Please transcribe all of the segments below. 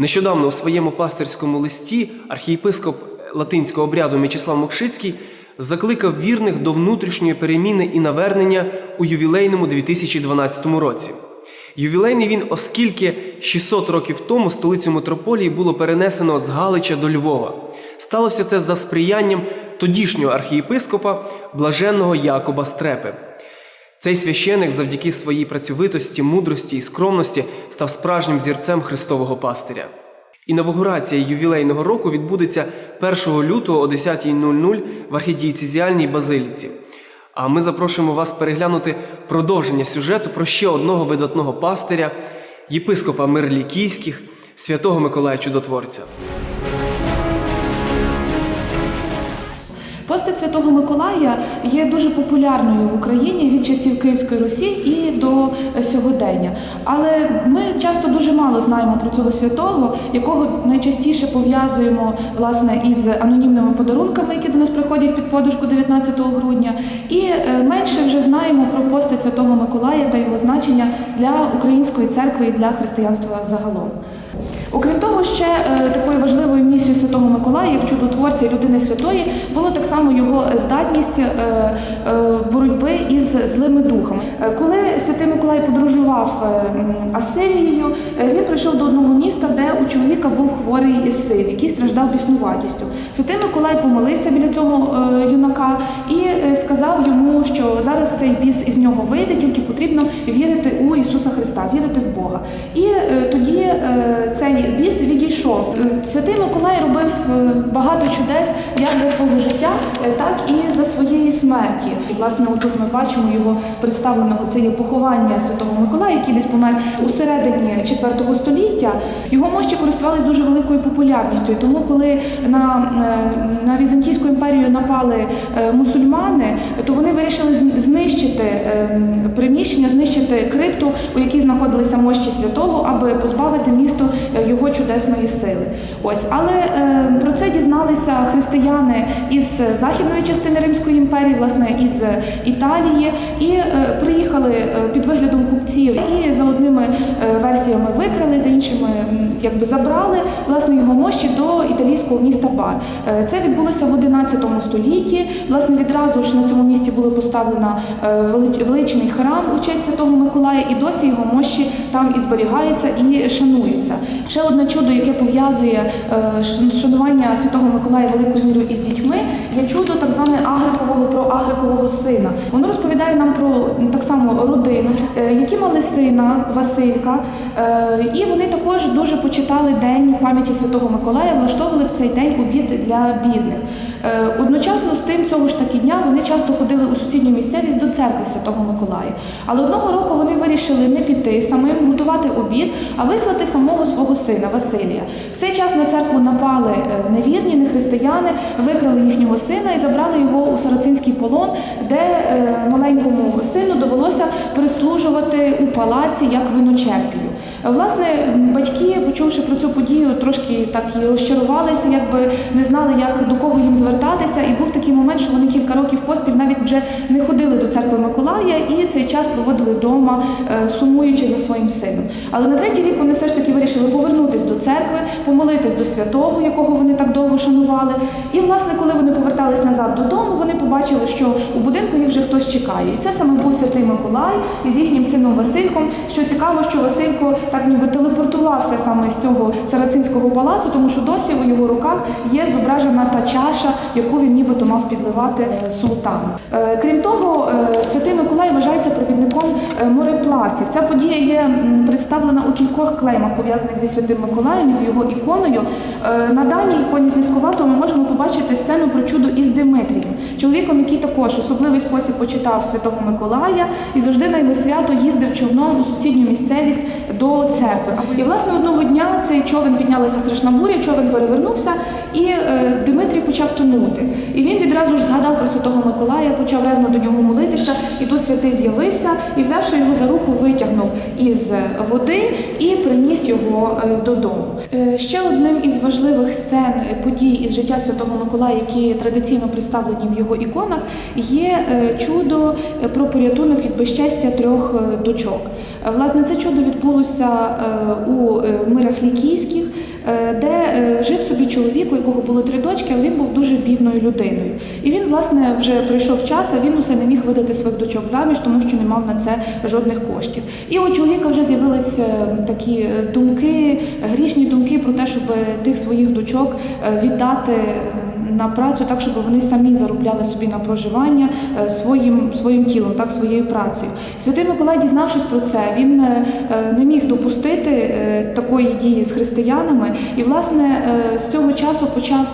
Нещодавно у своєму пастирському листі архієпископ латинського обряду М'ячеслав Мокшицький закликав вірних до внутрішньої переміни і навернення у ювілейному 2012 році. Ювілейний він, оскільки 600 років тому столицю митрополії було перенесено з Галича до Львова. Сталося це за сприянням тодішнього архієпископа блаженного Якоба Стрепи. Цей священик завдяки своїй працьовитості, мудрості і скромності став справжнім зірцем Христового пастиря. Інавгурація ювілейного року відбудеться 1 лютого о 10.00 в архідієцезіальній базиліці. А ми запрошуємо вас переглянути продовження сюжету про ще одного видатного пастиря, єпископа Мирлікійських, святого Миколая Чудотворця. Постать Святого Миколая є дуже популярною в Україні від часів Київської Русі і до сьогодення. Але ми часто дуже мало знаємо про цього святого, якого найчастіше пов'язуємо власне із анонімними подарунками, які до нас приходять під подушку 19 грудня. І е, менше вже знаємо про постать Святого Миколая та його значення для української церкви і для християнства загалом. Окрім того, ще е, такою важливою місією Святого Миколая, як чудотворця і людини святої, було так само його здатність е, е, боротьби із злими духами. Коли святий Миколай подорожував Асирією, він прийшов до одного міста, де у чоловіка був хворий син, який страждав біснуватістю. Святий Миколай помолився біля цього юнака і сказав йому, що зараз цей біс із нього вийде, тільки потрібно вірити у Ісуса Христа, вірити в Бога. І е, тоді е, цей біс відійшов. Е, Святий Миколай робив багато чудес як за свого життя, так і за своєї смерті. І власне, отут ми бачимо його представленого. Це є поховання Святого Миколая, який десь помер у середині 4 століття. Його мощі користувалися дуже великою популярністю. Тому, коли на, на Візантійську імперію напали мусульмани, то вони вирішили з- знищити е, приміщення, знищити крипту, у якій знаходилися мощі святого, аби позбавити місто е, його чудесної сили. Ось, але е, про це дізналися християни із західної частини Римської імперії, власне, із Італії, і е, приїхали е, під виглядом купців і за одними е, версіями викрали, за іншими якби забрали власне його мощі до італійського міста Бар. Е, Це відбулося в 11 столітті. Власне, відразу ж на цьому місці було поставлено е, величний храм у честь Святого Миколая, і досі його мощі там і зберігаються і шануються. Ще одне чудо, яке пов'язує е, шанування Святого Миколая великою мірою із дітьми, є чудо так зване Агрикового про Агрикового сина. Воно розповідає нам про так само родину, е, які мали сина Василька, і вони також дуже почитали день пам'яті Святого Миколая, влаштовували в цей день обід для бідних. Одночасно з тим цього ж таки дня вони часто ходили у сусідню місцевість до церкви Святого Миколая. Але одного року вони вирішили не піти самим готувати обід, а вислати самого свого сина Василія. В цей час на церкву напали е, невірні, нехристияни, викрали їхнього сина і забрали його у сарацинський полон, де е, маленькому сину довелося прислужувати у палаці як виночерпію. Власне, батьки, почувши про цю подію, трошки так і розчарувалися, якби не знали, як до кого їм звертатися. І був такий момент, що вони кілька років вже не ходили до церкви Миколая і цей час проводили вдома, е, сумуючи за своїм сином. Але на третій рік вони все ж таки вирішили повернутися до церкви, помолитись до святого, якого вони так довго шанували. І, власне, коли вони повертались назад додому, вони побачили, що у будинку їх вже хтось чекає. І це саме був святий Миколай із їхнім сином Васильком. Що цікаво, що Василько так ніби телепортувався саме з цього сарацинського палацу, тому що досі у його руках є зображена та чаша, яку він нібито мав підливати султану. Е, Крім того, е, святий Миколай вважається провідником е, мореплавців. Ця подія є представлена у кількох клеймах, пов'язаних зі святим Миколаєм, з його іконою. Е, На даній іконі з низькуватого ми можемо побачити сцену про чудо із Димитрієм, чоловіком, який також особливий спосіб почитав святого Миколая і завжди на його свято їздив човном у сусідню місцевість до церкви. І власне одного дня цей човен піднялася страшна буря, човен перевернувся, і е, Димитрій почав тонути. І він відразу ж згадав про святого Миколая, почав ревно до нього молитися. І тут святий з'явився і, взявши його за руку, витягнув із води і приніс його е, додому. Е, ще одним із важливих сцен е, подій із життя Святого Миколая, які традиційно представлені в його іконах, є е, чудо е, про порятунок від безчестя трьох е, дочок. Е, Власне, це чудо відбулося е, у е, мирах лікійських, е, де е, жив собі чоловік, у якого було три дочки, але він був дуже бідною людиною. І він, власне, вже прийшов час, а він усе не міг видати своїх дочок заміж, тому що не мав на це жодних коштів. І у чоловіка вже з'явилися такі е, думки, грішні думки про те, щоб тих своїх дочок е, віддати. е, На працю так, щоб вони самі заробляли собі на проживання е, своїм, тілом, так своєю працею. Святий Миколай, дізнавшись про це, він е, е, не міг допустити е, такої дії з християнами, і власне з цього часу почав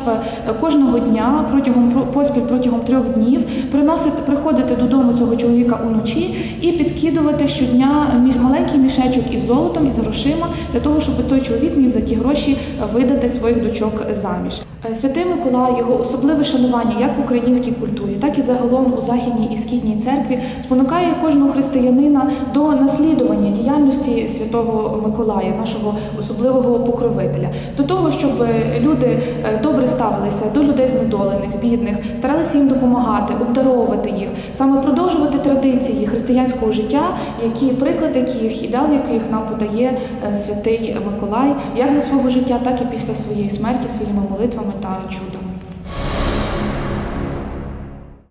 кожного дня протягом про- поспіль протягом трьох днів приносити приходити додому цього чоловіка уночі і підкидувати щодня маленький мішечок із золотом із грошима для того, щоб той чоловік міг за ті гроші видати своїх дочок заміж. Святий Миколай, його особливе шанування як в українській культурі, так і загалом у західній і східній церкві спонукає кожного християнина до наслідування діяльності святого Миколая, нашого особливого покровителя, до того, щоб е, люди е, добре ставилися до людей знедолених, бідних, старалися їм допомагати, обдаровувати їх, саме продовжувати традиції християнського життя, які приклад яких, ідеал яких нам подає е, святий Миколай, як за свого життя, так і після своєї смерті, своїми молитвами та чудом.